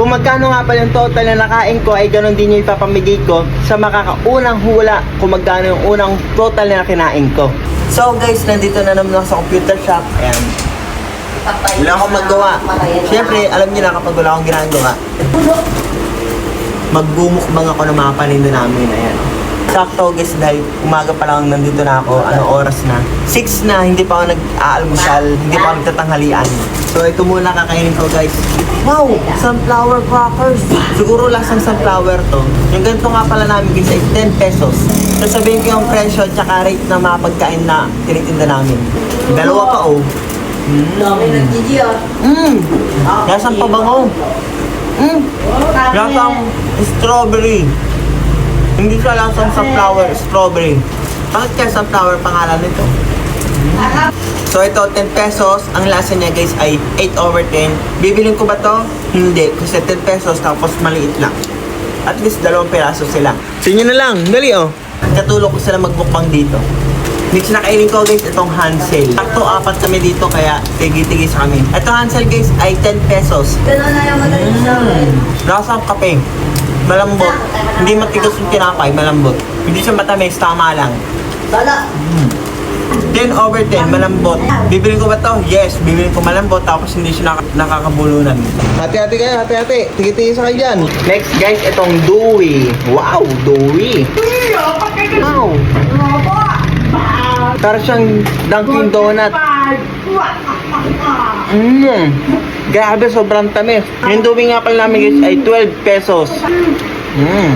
Kung magkano nga pala yung total na nakain ko ay ganun din yung ipapamigay ko sa makakaunang hula kung magkano yung unang total na kinain ko. So guys, nandito na naman ako sa computer shop. Ayan. Wala akong magawa. Siyempre, alam niyo na kapag wala akong ginagawa, magbumukbang ako ng mga paninda namin. Ayan. Sakto guys, dahil umaga pa lang nandito na ako. Ano oras na? 6 na, hindi pa ako nag-aalmusal, hindi pa ako nagtatanghalian. So ito muna kakainin ko guys. Wow! Sunflower crackers! Siguro lasang sunflower to. Yung ganito nga pala namin guys ay 10 pesos. Sasabihin ko yung presyo at saka rate ng mga pagkain na tinitinda namin. Dalawa pa oh. Mmm! Lasang pabango. Mmm! Lasang strawberry. Hindi siya lasang sunflower, strawberry. Bakit kaya sunflower pangalan nito? So ito, 10 pesos. Ang lasa niya guys ay 8 over 10. Bibiling ko ba to? Hindi. Kasi 10 pesos tapos maliit lang. At least dalawang peraso sila. Sa inyo na lang. Dali oh. Katulong ko sila magbukbang dito. Next na kainin ko guys, itong Hansel. Sakto apat kami dito kaya tigi-tigi sa kami. Ito Hansel guys ay 10 pesos. Ganun na yung madaling sa akin. Lasang kape. Malambot. Hindi matigas yung tinapay, malambot. Hindi siya matamis, tama lang. Bala. 10 over 10, malambot. Bibili ko ba to? Yes, bibili ko malambot tapos hindi siya nak- nakakabulunan. Hati-hati kayo, hati-hati. Tigi-tigi sa kayo dyan. Next guys, itong Dewey. Wow, Dewey. Wow. Para siyang Dunkin' Donut. Mmm. Grabe, sobrang tamis. Yung Dewey nga pala namin guys ay 12 pesos. Mmm.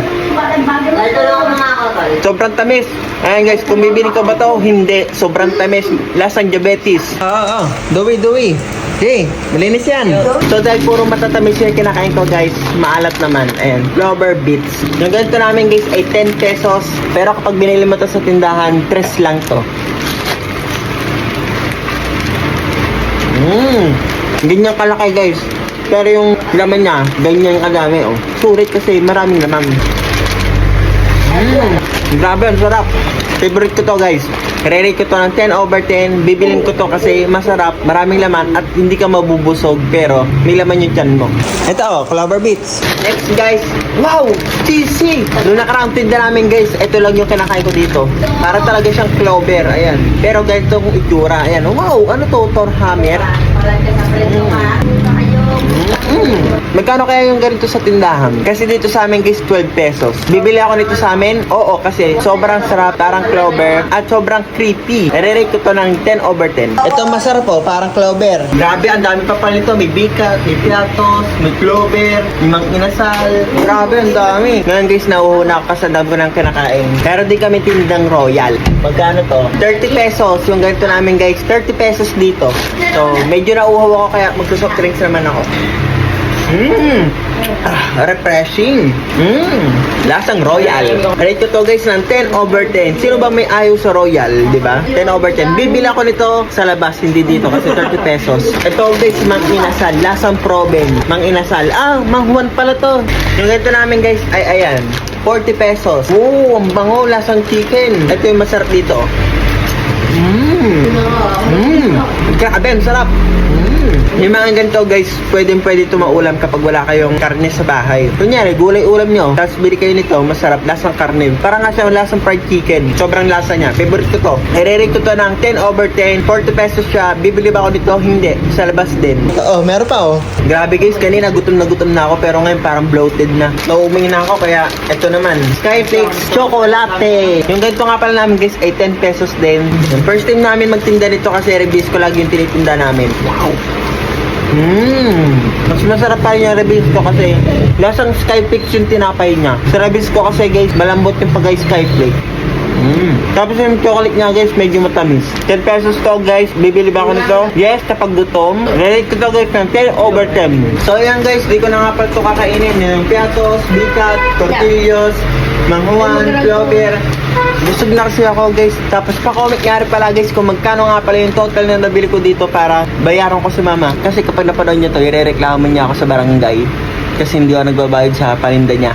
Ito lang. Sobrang tamis. Ayan guys, kung bibili ko ba to? Hindi. Sobrang tamis. Lasang diabetes. Oo, oo. Duwi, duwi. Okay, malinis yan. So dahil puro matatamis yung kinakain ko guys, maalat naman. Ayan, Clover Beets. Yung ganito namin guys ay 10 pesos. Pero kapag binili mo to sa tindahan, 3 lang to. Mmm. Ganyan kalaki guys. Pero yung laman niya, ganyan kadami oh. Sulit kasi maraming laman. Mmm. Grabe, ang sarap. Favorite ko to guys. Re-rate ko to ng 10 over 10. Bibilin ko to kasi masarap, maraming laman at hindi ka mabubusog pero may laman yung tiyan mo. Ito oh, Clover Beats. Next guys, wow! Cheesy! Noong nakaraang tinda namin guys, ito lang yung kinakain ko dito. Para talaga siyang clover, ayan. Pero ganito kung itsura, ayan. Wow, ano to? Torhammer? Malat Mm. Magkano kaya yung ganito sa tindahan? Kasi dito sa amin guys, 12 pesos. Bibili ako nito sa amin? Oo, kasi sobrang sarap, parang clover, at sobrang creepy. Nare-rate ko to ng 10 over 10. Ito masarap po, parang clover. Grabe, ang dami pa pala nito. May bikat, may piatos, may clover, may mang inasal. Grabe, ang dami. Ngayon guys, nauuna ako kasi dami ko ng kinakain. Pero di kami tindang royal. Magkano to? 30 pesos. Yung ganito namin guys, 30 pesos dito. So, medyo nauuhaw ako kaya magsusoft drinks naman ako. Mmm. Ah, refreshing. Mmm. Lasang royal. Rate ko to guys ng 10 over 10. Sino ba may ayaw sa royal, di ba? 10 over 10. Bibili ako nito sa labas, hindi dito kasi 30 pesos. Ito guys, mang inasal. Lasang proben. Mang inasal. Ah, mang Juan pala to. Yung ganito namin guys, ay ayan. 40 pesos. Oo, ang bango. Lasang chicken. Ito yung masarap dito. Mmm. Mmm. Grabe, ang sarap. Mmm. Yung mga ganito guys, pwedeng pwede ito maulam kapag wala kayong karne sa bahay. Kunyari, gulay ulam nyo, tapos bili kayo nito, masarap, lasang karne. Parang nga siya lasang fried chicken. Sobrang lasa niya. Favorite ko to. I-rate ko to ng 10 over 10. 40 pesos siya. Bibili ba ako nito? Hindi. Sa labas din. Oo, meron pa oh. Grabe guys, kanina gutom na gutom na ako pero ngayon parang bloated na. Nauuming na ako kaya ito naman. Skyflakes Chocolate. Yung ganito nga pala namin guys ay 10 pesos din. Yung first time namin magtinda nito kasi reviews ko lagi yung tinitinda namin. Wow. Mmm. Mas masarap pa yung reviews ko kasi lasang Skyflakes yung tinapay niya. Sa reviews ko kasi guys, malambot yung pagay Skyflake. Mm. Tapos yung chocolate niya guys, medyo matamis. 10 pesos to guys, bibili ba ako nito? Yes, kapag gutom. Relate ko to guys ng 10 over 10. So yan guys, di ko na nga pala ito kakainin. Yung piatos, bikat, tortillos, manghuan, clover. Busog na kasi ako guys. Tapos pa-comment nga rin pala guys kung magkano nga pala yung total na nabili ko dito para bayaran ko si mama. Kasi kapag napanood niya to, irereklamo niya ako sa barangay. Kasi hindi ako nagbabayad sa paninda niya.